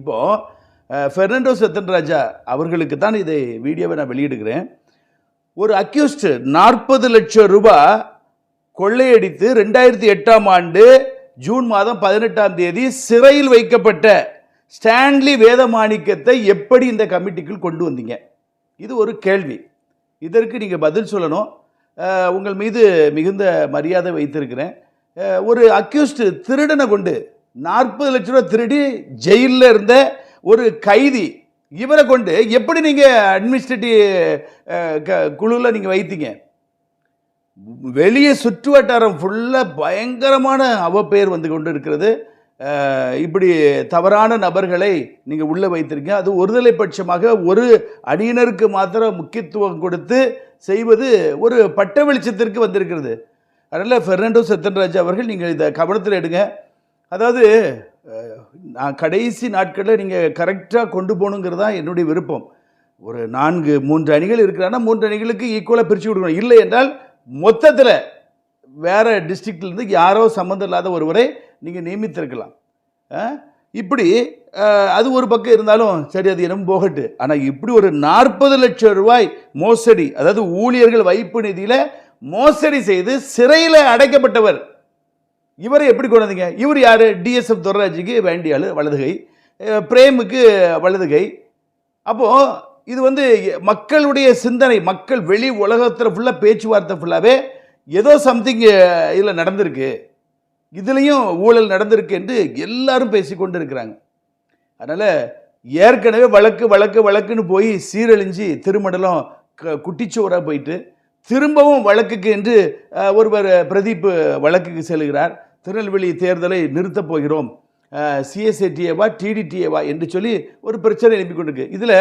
இப்போது ஃபெர்னாண்டோ சத்தன்ராஜா அவர்களுக்கு தான் இதை வீடியோவை நான் வெளியிடுகிறேன். ஒரு அக்யூஸ்டு நாற்பது லட்சம் ரூபாய் கொள்ளையடித்து ரெண்டாயிரத்தி எட்டாம் ஆண்டு ஜூன் மாதம் பதினெட்டாம் தேதி சிறையில் வைக்கப்பட்ட ஸ்டான்லி வேதமாணிக்கத்தை எப்படி இந்த கமிட்டிக்குள் கொண்டு வந்தீங்க? இது ஒரு கேள்வி. இதற்கு நீங்கள் பதில் சொல்லணும். உங்கள் மீது மிகுந்த மரியாதை வைத்திருக்கிறேன். ஒரு அக்யூஸ்டு திருடனை கொண்டு நாற்பது லட்ச ரூபா திருடி ஜெயிலில் இருந்த ஒரு கைதி. இவரை கொண்டு எப்படி நீங்கள் அட்மினிஸ்ட்ரேட்டிவ் குழுவில் நீங்கள் வைத்தீங்க? வெளியே சுற்று வட்டாரம் ஃபுல்லாக பயங்கரமான அவப்பெயர் வந்து கொண்டு இருக்கிறது இப்படி தவறான நபர்களை நீங்கள் உள்ளே வைத்திருக்கீங்க. அது ஒருதலை பட்சமாக ஒரு அணியினருக்கு மாத்திரம் முக்கியத்துவம் கொடுத்து செய்வது ஒரு பட்ட வெளிச்சத்திற்கு வந்திருக்கிறது. அதனால் ஃபெர்னாண்டோ சத்தன்ராஜ் அவர்கள் நீங்கள் இதை கவனத்தில் எடுங்க. அதாவது நான் கடைசி நாட்களில் நீங்கள் கரெக்டாக கொண்டு போகணுங்கிறது தான் என்னுடைய விருப்பம். ஒரு நான்கு மூன்று அணிகள் இருக்கிறான்னா மூன்று அணிகளுக்கு ஈக்குவலாக பிரித்து கொடுக்கணும். இல்லை என்றால் மொத்தத்தில் வேறு டிஸ்ட்ரிக்ட்லேருந்து யாரோ சம்மந்தம் இல்லாத ஒருவரை நீங்கள் நியமித்திருக்கலாம். இப்படி அது ஒரு பக்கம் இருந்தாலும் சரி அது என்னமோ போகட்டு. ஆனால் இப்படி ஒரு நாற்பது லட்சம் ரூபாய் மோசடி அதாவது ஊழியர்கள் வைப்பு நிதியில் மோசடி செய்து சிறையில் அடைக்கப்பட்டவர் இவரை எப்படி கொண்டு வந்தீங்க இவர் யார்? டிஎஸ்எஃப் துரராஜுக்கு வேண்டியாள் வலதுகை. பிரேமுக்கு வலதுகை. அப்போது இது வந்து மக்களுடைய சிந்தனை மக்கள் வெளி உலகத்தில் ஃபுல்லாக பேச்சுவார்த்தை ஃபுல்லாகவே ஏதோ சம்திங் இதில் நடந்திருக்கு. இதுலேயும் ஊழல் நடந்திருக்கு என்று எல்லாரும் பேசி கொண்டு இருக்கிறாங்க அதனால் ஏற்கனவே வழக்கு வழக்கு வழக்குன்னு போய் சீரழிஞ்சு திருமண்டலம் க குட்டிச்சோராக போயிட்டு திரும்பவும் வழக்குக்கு என்று ஒருவர் பிரதீப் வழக்குக்கு செல்கிறார். திருநெல்வேலி தேர்தலை நிறுத்தப் போகிறோம். சிஎஸ்ஏடிஏவா டிடிடிஏவா என்று சொல்லி ஒரு பிரச்சனை எழுப்பி கொண்டிருக்கு. இதில்